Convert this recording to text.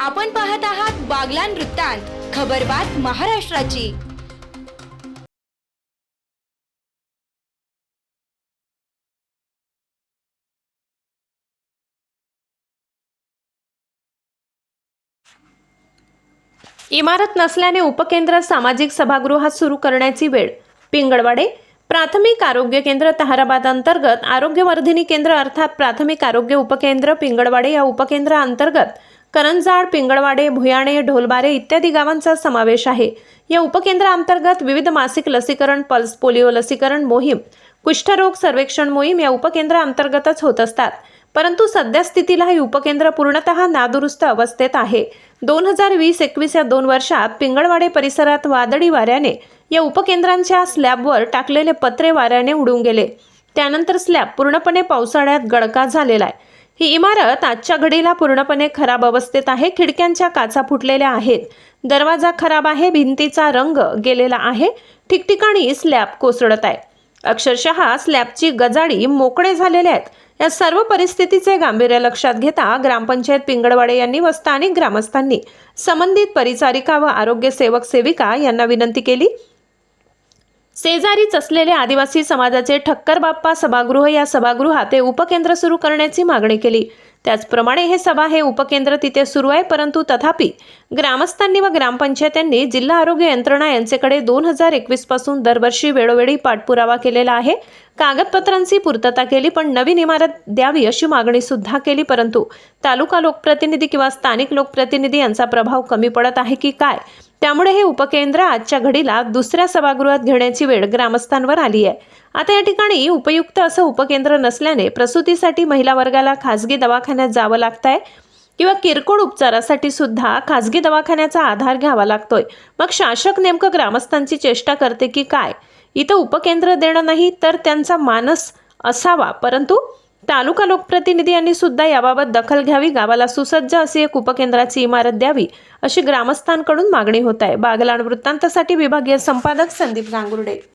आपण पाहत आहात बागलान वृत्तांत खबरबात महाराष्ट्राची. इमारत नसल्याने उपकेंद्र सामाजिक सभागृहात सुरू करण्याची वेळ. पिंगळवाडे प्राथमिक आरोग्य केंद्र तहाराबाद अंतर्गत आरोग्यवर्धिनी केंद्र अर्थात प्राथमिक आरोग्य उपकेंद्र पिंगळवाडे या उपकेंद्राअंतर्गत करंजाड पिंगळवाडे भुयाणे ढोलबारे इत्यादी गावांचा समावेश आहे. या उपकेंद्राअंतर्गत विविध मासिक लसीकरण पल्स पोलिओ लसीकरण मोहीम कुष्ठरोग सर्वेक्षण मोहीम या उपकेंद्राअंतर्गतच होत असतात. परंतु सध्या स्थितीला हे उपकेंद्र पूर्णतः नादुरुस्त अवस्थेत आहे. दोन हजार वीस एकवीस या दोन वर्षात पिंगळवाडे परिसरात वादळी वाऱ्याने या उपकेंद्रांच्या स्लॅबवर टाकलेले पत्रे वाऱ्याने उडून गेले. त्यानंतर स्लॅब पूर्णपणे पावसाळ्यात गडका झालेला आहे. ही इमारत आजच्या घडीला पूर्णपणे खराब अवस्थेत आहे. खिडक्यांच्या काचा फुटलेल्या आहेत. दरवाजा खराब आहे. भिंतीचा रंग गेलेला आहे. ठिकठिकाणी स्लॅब कोसळत आहे. अक्षरशः स्लॅबची गजाडी मोकळे झालेले आहेत. या सर्व परिस्थितीचे गांभीर्य लक्षात घेता ग्रामपंचायत पिंगळवाडे यांनी व स्थानिक ग्रामस्थांनी संबंधित परिचारिका व आरोग्य सेवक सेविका यांना विनंती केली. शेजारीच असलेले आदिवासी समाजाचे ठक्कर बाप्पा सभागृह या सभागृहात हे उपकेंद्र सुरू करण्याची मागणी केली. त्याचप्रमाणे हे सभा हे उपकेंद्र तिथे सुरू आहे परंतु तथापि ग्रामस्थांनी व ग्रामपंचायतांनी जिल्हा आरोग्य यंत्रणा यांच्याकडे दोन हजार एकवीसपासून दरवर्षी वेळोवेळी पाठपुरावा केलेला आहे. कागदपत्रांची पूर्तता केली पण नवीन इमारत द्यावी अशी मागणी सुद्धा केली परंतु तालुका लोकप्रतिनिधी किंवा स्थानिक लोकप्रतिनिधी यांचा प्रभाव कमी पडत आहे की काय? त्यामुळे हे उपकेंद्र आजच्या घडीला दुसऱ्या सभागृहात घेण्याची वेळ ग्रामस्थांवर आली आहे. आता या ठिकाणी उपयुक्त असं उपकेंद्र नसल्याने प्रसूतीसाठी महिला वर्गाला खासगी दवाखान्यात जावं लागत आहे किंवा किरकोळ उपचारासाठी सुद्धा खासगी दवाखान्याचा आधार घ्यावा लागतोय. मग शासक नेमकं ग्रामस्थांची चेष्टा करते की काय? इथं उपकेंद्र देणं नाही तर त्यांचा मानस असावा परंतु तालुका लोकप्रतिनिधी यांनी सुद्धा याबाबत दखल घ्यावी गावाला सुसज्ज अशी एक उपकेंद्राची इमारत द्यावी अशी ग्रामस्थांकडून मागणी होत आहे. बागलाण वृत्तांतासाठी विभागीय संपादक संदीप गांगुर्डे.